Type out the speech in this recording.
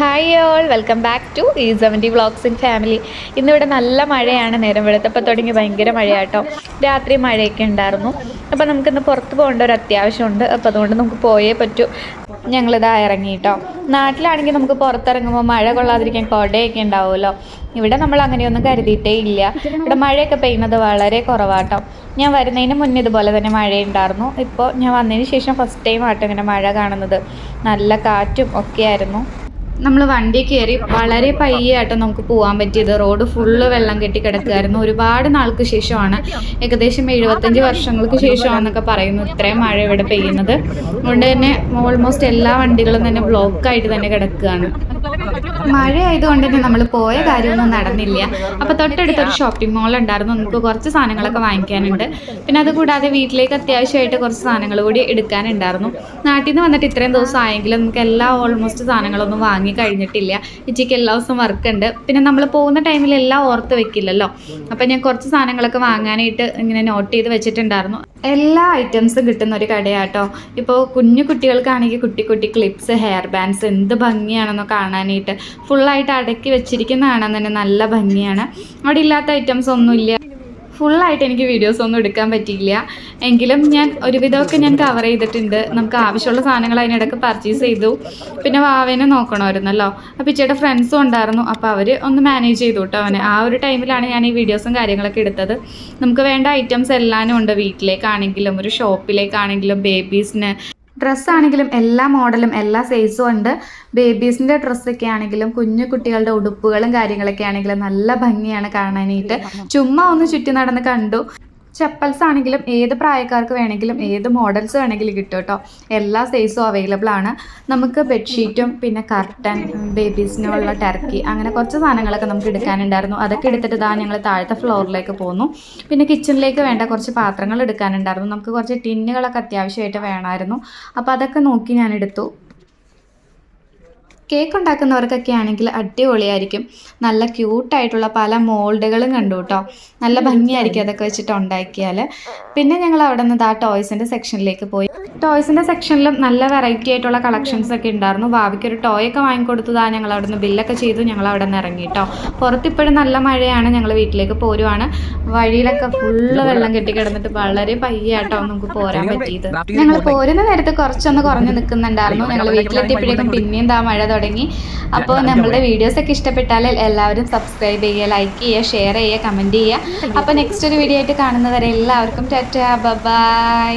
Hi all welcome back to E seventy vlogs in family ഇന്നിവിടെ നല്ല മഴയാണ് നേരം വെളുത്തപ്പോൾ തുടങ്ങി ഭയങ്കര മഴയാട്ടോ. രാത്രി മഴയൊക്കെ ഉണ്ടായിരുന്നു. അപ്പോൾ നമുക്കിന്ന് പുറത്ത് പോകേണ്ട ഒരു അത്യാവശ്യമുണ്ട്. അപ്പോൾ അതുകൊണ്ട് നമുക്ക് പോയേ പറ്റൂ. ഞങ്ങളിതാ ഇറങ്ങിയിട്ടോ നാട്ടിലാണെങ്കിൽ നമുക്ക് പുറത്തിറങ്ങുമ്പോൾ മഴ കൊള്ളാതിരിക്കാൻ കുടയൊക്കെ ഉണ്ടാവുമല്ലോ. ഇവിടെ നമ്മൾ അങ്ങനെയൊന്നും കരുതിയിട്ടേ ഇല്ല. ഇവിടെ മഴയൊക്കെ പെയ്യുന്നത് വളരെ കുറവാട്ടോ. ഞാൻ വരുന്നതിന് മുന്നേ ഇതുപോലെ തന്നെ മഴയുണ്ടായിരുന്നു. ഇപ്പോൾ ഞാൻ വന്നതിന് ശേഷം ഫസ്റ്റ് ടൈം ആട്ടോ ഇങ്ങനെ മഴ കാണുന്നത്. നല്ല കാറ്റും ഒക്കെ ആയിരുന്നു. നമ്മൾ വണ്ടി കയറി വളരെ പയ്യെ നമുക്ക് പോകാൻ പറ്റിയത്. റോഡ് ഫുള്ള് വെള്ളം കെട്ടി കിടക്കുമായിരുന്നു ഒരുപാട് നാൾക്ക് ശേഷമാണ് ഏകദേശം എഴുപത്തഞ്ച് വർഷങ്ങൾക്ക് ശേഷമാണെന്നൊക്കെ പറയുന്നു. ഇത്രയും മഴ ഇവിടെ പെയ്യുന്നത്. അതുകൊണ്ട് തന്നെ ഓൾമോസ്റ്റ് എല്ലാ വണ്ടികളും തന്നെ ബ്ലോക്കായിട്ട് തന്നെ കിടക്കുകയാണ് മഴ തന്നെ നമ്മൾ പോയ കാര്യമൊന്നും നടന്നില്ല. അപ്പോൾ തൊട്ടടുത്തൊരു ഷോപ്പിംഗ് മോൾ ഉണ്ടായിരുന്നു. നമുക്ക് കുറച്ച് സാധനങ്ങളൊക്കെ വാങ്ങിക്കാനുണ്ട്. പിന്നെ അതുകൂടാതെ വീട്ടിലേക്ക് അത്യാവശ്യമായിട്ട് കുറച്ച് സാധനങ്ങൾ കൂടി എടുക്കാനുണ്ടായിരുന്നു. നാട്ടിൽ നിന്ന് വന്നിട്ട് ഇത്രയും ദിവസം ആയെങ്കിലും നമുക്ക് എല്ലാ ഓൾമോസ്റ്റ് സാധനങ്ങളൊന്നും വാങ്ങി കഴിഞ്ഞിട്ടില്ല. ഇച്ചിക്ക് എല്ലാ ദിവസവും വർക്ക് ഉണ്ട്. പിന്നെ നമ്മൾ പോകുന്ന ടൈമിൽ എല്ലാം ഓർത്ത് വെക്കില്ലല്ലോ. അപ്പം ഞാൻ കുറച്ച് സാധനങ്ങളൊക്കെ വാങ്ങാനായിട്ട് ഇങ്ങനെ നോട്ട് ചെയ്ത് വെച്ചിട്ടുണ്ടായിരുന്നു. എല്ലാ ഐറ്റംസും കിട്ടുന്ന ഒരു കടയാട്ടോ. ഇപ്പോൾ കുഞ്ഞു കുട്ടികൾക്കാണെങ്കിൽ കുട്ടി കുട്ടി ക്ലിപ്സ് ഹെയർ ബാൻഡ്സ് എന്ത് ഭംഗിയാണെന്നോ കാണാനായിട്ട്. ഫുള്ളായിട്ട് അടക്കി വെച്ചിരിക്കുന്നതാണെന്ന് തന്നെ നല്ല ഭംഗിയാണ്. അവിടെ ഇല്ലാത്ത ഐറ്റംസ് ഒന്നുമില്ല. ഫുള്ളായിട്ട് എനിക്ക് വീഡിയോസ് ഒന്നും എടുക്കാൻ പറ്റിയില്ല. എങ്കിലും ഞാൻ ഒരുവിധമൊക്കെ ഞാൻ കവർ ചെയ്തിട്ടുണ്ട്. നമുക്ക് ആവശ്യമുള്ള സാധനങ്ങൾ അതിനിടയ്ക്ക് പർച്ചേസ് ചെയ്തു. പിന്നെ വാവേനെ നോക്കണമായിരുന്നല്ലോ. അപ്പോൾ ഇച്ചയുടെ ഫ്രണ്ട്സും ഉണ്ടായിരുന്നു. അപ്പോൾ അവർ ഒന്ന് മാനേജ് ചെയ്തു കേട്ടോ അവനെ. ആ ഒരു ടൈമിലാണ് ഞാൻ ഈ വീഡിയോസും കാര്യങ്ങളൊക്കെ എടുത്തത്. നമുക്ക് വേണ്ട ഐറ്റംസ് എല്ലാനും ഉണ്ട് വീട്ടിലേക്കാണെങ്കിലും ഒരു ഷോപ്പിലേക്കാണെങ്കിലും ബേബീസിന് ഡ്രസ്സാണെങ്കിലും എല്ലാ മോഡലും എല്ലാ സൈസും ഉണ്ട്. ബേബീസിന്റെ ഡ്രസ്സൊക്കെ ആണെങ്കിലും കുഞ്ഞു കുട്ടികളുടെ ഉടുപ്പുകളും കാര്യങ്ങളൊക്കെ ആണെങ്കിലും നല്ല ഭംഗിയാണ് കാണാനായിട്ട്. ചുമ്മാ ഒന്ന് ചുറ്റി നടന്ന് കണ്ടു. ചപ്പൽസ് ആണെങ്കിലും ഏത് പ്രായക്കാർക്ക് വേണമെങ്കിലും ഏത് മോഡൽസ് വേണമെങ്കിലും കിട്ടും കേട്ടോ. എല്ലാ സൈസും അവൈലബിൾ ആണ്. നമുക്ക് ബെഡ്ഷീറ്റും പിന്നെ കർട്ടൻ ബേബീസിനുള്ള ടർക്കി അങ്ങനെ കുറച്ച് സാധനങ്ങളൊക്കെ നമുക്ക് എടുക്കാനുണ്ടായിരുന്നു. അതൊക്കെ എടുത്തിട്ട് ഇതാ ഞങ്ങൾ താഴത്തെ ഫ്ലോറിലേക്ക് പോന്നു. പിന്നെ കിച്ചണിലേക്ക് വേണ്ട കുറച്ച് പാത്രങ്ങൾ എടുക്കാനുണ്ടായിരുന്നു. നമുക്ക് കുറച്ച് ടിന്നുകളൊക്കെ അത്യാവശ്യമായിട്ട് വേണമായിരുന്നു. അപ്പോൾ അതൊക്കെ നോക്കി ഞാൻ എടുത്തു. കേക്ക് ഉണ്ടാക്കുന്നവർക്കൊക്കെ ആണെങ്കിൽ അടിപൊളിയായിരിക്കും. നല്ല ക്യൂട്ടായിട്ടുള്ള പല മോൾഡുകളും കണ്ടു കേട്ടോ. നല്ല ഭംഗിയായിരിക്കും അതൊക്കെ വെച്ചിട്ട് ഉണ്ടാക്കിയാൽ പിന്നെ ഞങ്ങൾ അവിടെ നിന്ന് ആ ടോയ്സിന്റെ സെക്ഷനിലേക്ക് പോയി. ടോയ്സിന്റെ സെക്ഷനിലും നല്ല വെറൈറ്റി ആയിട്ടുള്ള കളക്ഷൻസ് ഒക്കെ ഉണ്ടായിരുന്നു. ഭാവിക്ക് ഒരു ടോയ് ഒക്കെ വാങ്ങിക്കൊടുത്തതാ ഞങ്ങൾ അവിടെ നിന്ന് ബില്ലൊക്കെ ചെയ്തു. ഞങ്ങൾ അവിടെ നിന്ന് ഇറങ്ങി കേട്ടോ. പുറത്തിപ്പോഴും നല്ല മഴയാണ്. ഞങ്ങൾ വീട്ടിലേക്ക് പോരുവാണ്. വഴിയിലൊക്കെ ഫുള്ള് വെള്ളം കെട്ടി കിടന്നിട്ട് വളരെ പയ്യാട്ടോ നമുക്ക് പോരാൻ പറ്റിയത്. ഞങ്ങൾ പോരുന്ന നേരത്ത് കുറച്ചൊന്ന് കുറഞ്ഞു നിൽക്കുന്നുണ്ടായിരുന്നു. ഞങ്ങൾ വീട്ടിലെത്തിയപ്പോഴേക്കും പിന്നെയും ആ മഴ തുടങ്ങി. അപ്പോൾ നമ്മളുടെ വീഡിയോസ് ഒക്കെ ഇഷ്ടപ്പെട്ടാൽ എല്ലാവരും സബ്സ്ക്രൈബ് ചെയ്യുക ലൈക്ക് ചെയ്യുക ഷെയർ ചെയ്യുക കമന്റ് ചെയ്യുക. അപ്പോൾ നെക്സ്റ്റ് ഒരു വീഡിയോ ആയിട്ട് കാണുന്നവരെ എല്ലാവർക്കും ടാറ്റ ബൈ